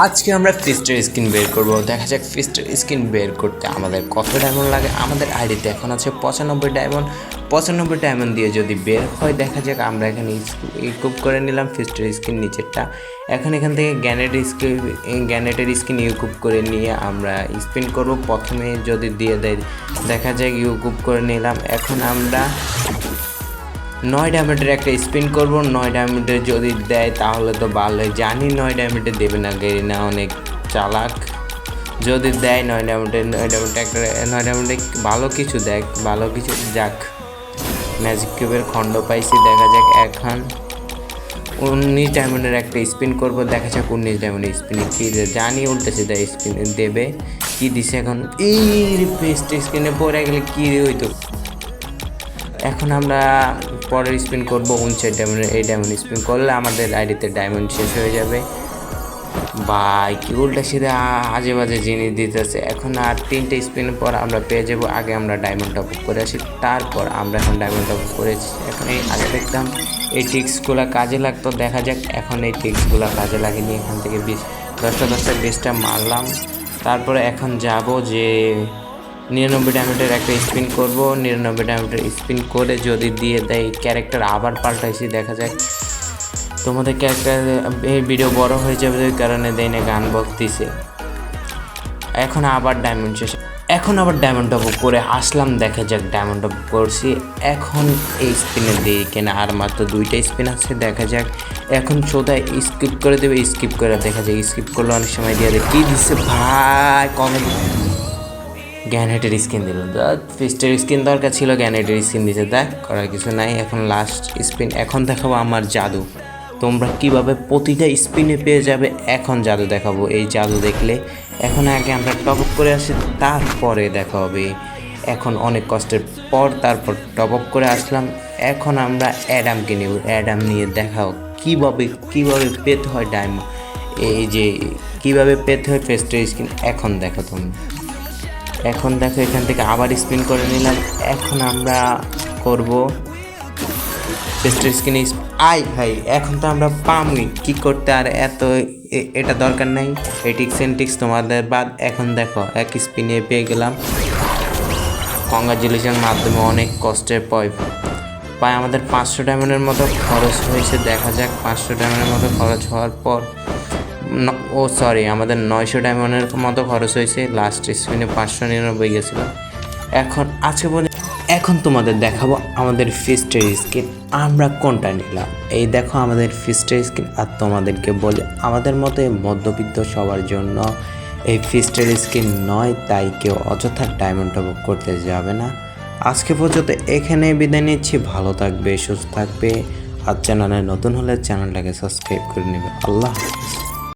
আজকে আমরা ফিস্টের স্কিন বের করব। দেখা যাক ফিস্টের স্কিন বের করতে আমাদের কত ডায়মন্ড লাগে। আমাদের আইডিতে এখন আছে পঁচানব্বই ডায়মন্ড পঁচানব্বই ডায়মন্ড দিয়ে যদি বের হয়, দেখা যাক আমরা এখানে ইকুপ করে নিলাম ফিস্টের স্কিন নিচেরটা। এখন এখান থেকে গ্যানেট স্কিন গ্যানেটের স্কিন ইউকুপ করে নিয়ে আমরা স্পিন করব। প্রথমে যদি দিয়ে দেয়, দেখা যাক ইউকুপ করে নিলাম। এখন আমরা নয় ডায়মন্ডের একটা স্পিন করব, নয় ডায়মন্ডের যদি দেয় তাহলে তো ভালো জানি নয় ডায়মন্ডে দেবে না গেরিনা অনেক চালাক। যদি দেয় নয় ডায়মন্ডের নয় ডায়মন্ডে একটা, নয় ডায়মন্ডে ভালো কিছু দেখ, ভালো কিছু যাক। ম্যাজিক কিউবের খণ্ড পাইছি, দেখা যাক এখন। উনিশ ডায়মন্ডের একটা স্পিন করব, দেখা যাক উনিশ ডায়মন্ডের স্পিনে কী জানি উল্টেছে দেয় স্পিন দেবে। কী দিছে এখন? এই পেস্ট স্ক্রিনে পরে গেলে কী হইতো? এখন আমরা পরের স্পিন করব, উনষাট ডায়মন্ড এই ডায়মন্ড স্পিন করলে আমাদের আইডিতে ডায়মন্ড শেষ হয়ে যাবে। ভাই, কি উল্টা সিধা আজে বাজে জিনিস দিতেছে। এখন আর তিনটে স্পিনের পর আমরা পেয়ে যাব, আগে আমরা ডায়মন্ড টপ করে আসি, তারপর আমরা এখন ডায়মন্ড টপ করেছি। এখন এই আগে দেখতাম, এই টিক্সগুলো কাজে লাগতো, দেখা যাক এখন এই টিক্সগুলো কাজে লাগেনি। এখান থেকে বিশ, দশটা দশটা বিশটা মারলাম। তারপরে এখন যাব যে নিরানব্বই ডায়মন্ডের একটা স্পিন করব, নিরানব্বই ডায়মন্ডের স্পিন করে যদি দিয়ে দেয় ক্যারেক্টার আবার পাল্টাইছি, দেখা যায় তোমাদের ক্যারেক্টার এই ভিডিও বড় হয়ে যাবে ওই কারণে দেয় না গান বকতিছে। এখন আবার ডায়মন্ড শেষ। এখন আবার ডায়মন্ড টপ করে আসলাম, দেখা যাক ডায়মন্ড টপ করছি। এখন এই স্পিনে দিই কেনা, আর মাত্র দুইটা স্পিন আছে, দেখা যাক। এখন সোদায় স্কিপ করে দেবে স্কিপ করে, দেখা যাক স্কিপ করলে অনেক সময় দিয়ে দেয়। কী দিচ্ছে ভাই কমে গ্যানেটের স্কিন দিল। ফিস্টের স্কিন দরকার ছিল, গ্যানেটের স্কিন দিতে দেখ, করার কিছু নাই, এখন লাস্ট স্পিন এখন দেখাবো আমার জাদু। তোমরা কীভাবে প্রতিটা স্পিনে পেয়ে যাবে, এখন জাদু দেখাবো। এই জাদু দেখলে এখন আগে আমরা টপ আপ করে আসি, তারপরে দেখা হবে। এখন অনেক কষ্টের পর তারপর টপ আপ করে আসলাম। এখন আমরা অ্যাডামকে নেব। অ্যাডাম নিয়ে দেখাও, কীভাবে কীভাবে পেতে হয় ডায়মন্ড এই যে, কীভাবে পেতে হয় ফেস্টের স্কিন, এখন দেখো তুমি এখন দেখো এখান থেকে আবার স্পিন করে নিলাম। এখন আমরা করব স্ক্রিনে আই ভাই এখন তো আমরা পামনি কি করতে আর এত এটা দরকার নাই। এই টিক্স এন্ড টিক্স তোমাদের বাদ। এখন দেখো, এক স্পিনে পেয়ে গেলাম। কংগ্রাচুলেশন মাধ্যমে অনেক কষ্টের পয়। প্রায় আমাদের পাঁচশো ডায়মন্ডের মতো খরচ হয়েছে। দেখা যাক, পাঁচশো ডায়মন্ডের মতো খরচ হওয়ার পর ও সরি আমাদের নয়শো ডায়মন্ডের মতো খরচ হয়েছে লাস্ট স্পিনে পাঁচশো নিরানব্বই গেছিল। এখন আছে বলে এখন তোমাদের দেখাবো আমাদের ফিস্টের স্কিন আমরা কোনটা নিলাম? এই দেখো আমাদের ফিস্টের স্কিন আর তোমাদেরকে বলি আমাদের মতো মধ্যবিত্ত সবার জন্য এই ফিস্টের স্কিন নয়, তাই কেউ অযথা ডায়মন্ড টপ করতে যাবে না। আজকে পর্যন্ত এখানে বিদায় নিচ্ছি, ভালো থাকবে, সুস্থ থাকবে, আর চ্যানেলে নতুন হলে চ্যানেলটাকে সাবস্ক্রাইব করে নেবে। আল্লাহ হাফিজ।